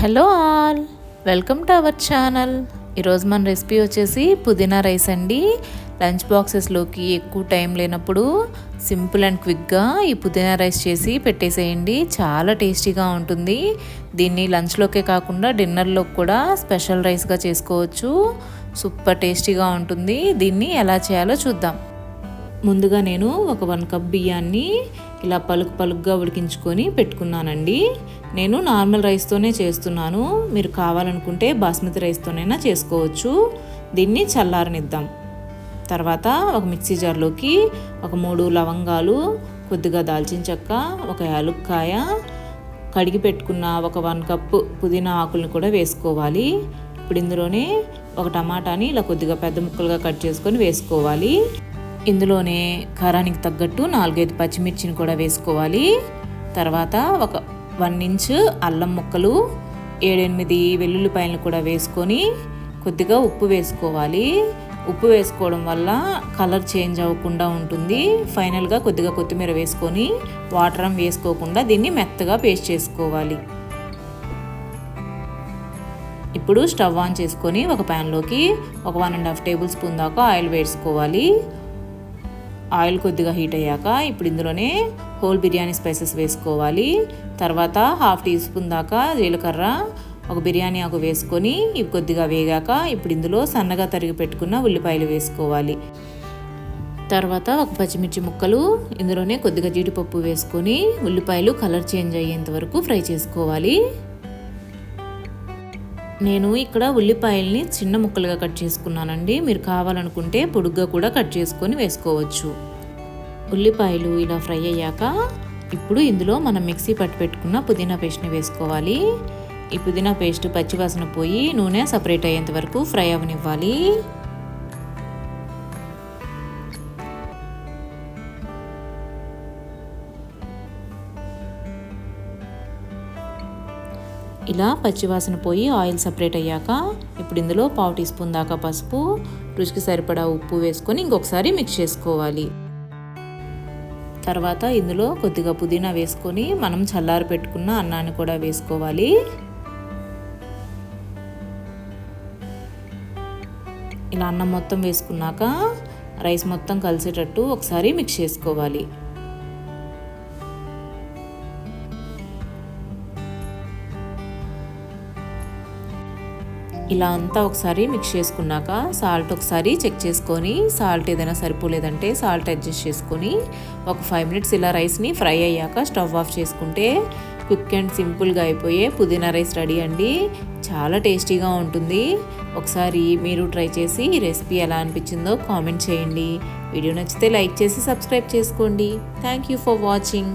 Hello all welcome to our channel. ఈరోజు మన recipe వచ్చేసి పుదీనా రైస్ అండి. లంచ్ బాక్సెస్లోకి ఎక్కువ టైం లేనప్పుడు సింపుల్ అండ్ క్విక్గా ఈ పుదీనా రైస్ చేసి పెట్టేసేయండి. చాలా టేస్టీగా ఉంటుంది. దీన్ని లంచ్లోకే కాకుండా డిన్నర్లోకి కూడా స్పెషల్ రైస్గా చేసుకోవచ్చు. సూపర్ టేస్టీగా ఉంటుంది. దీన్ని ఎలా చేయాలో చూద్దాం. ముందుగా నేను ఒక వన్ కప్ బియ్యాన్ని ఇలా పలుకు పలుకుగా ఉడికించుకొని పెట్టుకున్నానండి. నేను నార్మల్ రైస్తోనే చేస్తున్నాను. మీరు కావాలనుకుంటే బాస్మతి రైస్తోనైనా చేసుకోవచ్చు. దీన్ని చల్లారనిద్దాం. తర్వాత ఒక మిక్సీ జార్లోకి ఒక మూడు లవంగాలు కొద్దిగా దాల్చిన చెక్క ఒక యాలుక్కాయ కడిగి పెట్టుకున్న ఒక వన్ కప్పు పుదీనా ఆకులను కూడా వేసుకోవాలి. ఇప్పుడు ఇందులోనే ఒక టమాటాని ఇలా కొద్దిగా పెద్ద ముక్కలుగా కట్ చేసుకొని వేసుకోవాలి. ఇందులోనే కారానికి తగ్గట్టు నాలుగైదు పచ్చిమిర్చిని కూడా వేసుకోవాలి. తర్వాత ఒక వన్ ఇంచ్ అల్లం ముక్కలు ఏడెనిమిది వెల్లుల్లిపాయలను కూడా వేసుకొని కొద్దిగా ఉప్పు వేసుకోవాలి. ఉప్పు వేసుకోవడం వల్ల కలర్ చేంజ్ అవ్వకుండా ఉంటుంది. ఫైనల్గా కొద్దిగా కొత్తిమీర వేసుకొని వాటర్ వేసుకోకుండా దీన్ని మెత్తగా పేస్ట్ చేసుకోవాలి. ఇప్పుడు స్టవ్ ఆన్ చేసుకొని ఒక ప్యాన్లోకి ఒక one and half tablespoon దాకా ఆయిల్ వేసుకోవాలి. ఆయిల్ కొద్దిగా హీట్ అయ్యాక ఇప్పుడు ఇందులోనే హోల్ బిర్యానీ స్పైసెస్ వేసుకోవాలి. తర్వాత హాఫ్ టీ స్పూన్ దాకా జీలకర్ర ఒక బిర్యానీ ఆకు వేసుకొని ఇవి కొద్దిగా వేగాక ఇప్పుడు ఇందులో సన్నగా తరిగి పెట్టుకున్న ఉల్లిపాయలు వేసుకోవాలి. తర్వాత ఒక పచ్చిమిర్చి ముక్కలు ఇందులోనే కొద్దిగా జీడిపప్పు వేసుకొని ఉల్లిపాయలు కలర్ చేంజ్ అయ్యేంత వరకు ఫ్రై చేసుకోవాలి. నేను ఇక్కడ ఉల్లిపాయల్ని చిన్న ముక్కలుగా కట్ చేసుకున్నానండి. మీరు కావాలనుకుంటే పొడుగ్గా కూడా కట్ చేసుకొని వేసుకోవచ్చు. ఉల్లిపాయలు ఇలా ఫ్రై అయ్యాక ఇప్పుడు ఇందులో మనం మిక్సీ పట్టి పెట్టుకున్న పుదీనా పేస్ట్ని వేసుకోవాలి. ఈ పుదీనా పేస్ట్ పచ్చివాసన పోయి నూనె సపరేట్ అయ్యేంత వరకు ఫ్రై అవనివ్వాలి. ఇలా పచ్చివాసన పోయి ఆయిల్ సపరేట్ అయ్యాక ఇప్పుడు ఇందులో పావు టీ స్పూన్ దాకా పసుపు రుచికి సరిపడా ఉప్పు వేసుకొని ఇంకొకసారి మిక్స్ చేసుకోవాలి. తర్వాత ఇందులో కొద్దిగా పుదీనా వేసుకొని మనం చల్లారి పెట్టుకున్న అన్నాన్ని కూడా వేసుకోవాలి. ఇలా అన్నం మొత్తం వేసుకున్నాక రైస్ మొత్తం కలిసేటట్టు ఒకసారి మిక్స్ చేసుకోవాలి. ఇలా అంతా ఒకసారి మిక్స్ చేసుకున్నాక సాల్ట్ ఒకసారి చెక్ చేసుకొని సాల్ట్ ఏదైనా సరిపోలేదంటే సాల్ట్ అడ్జస్ట్ చేసుకొని ఒక ఫైవ్ మినిట్స్ ఇలా రైస్ని ఫ్రై అయ్యాక స్టవ్ ఆఫ్ చేసుకుంటే క్విక్ అండ్ సింపుల్గా అయిపోయే పుదీనా రైస్ రెడీ అండి. చాలా టేస్టీగా ఉంటుంది. ఒకసారి మీరు ట్రై చేసి ఈ రెసిపీ ఎలా అనిపించిందో కామెంట్ చేయండి. వీడియో నచ్చితే లైక్ చేసి సబ్స్క్రైబ్ చేసుకోండి. Thank you for watching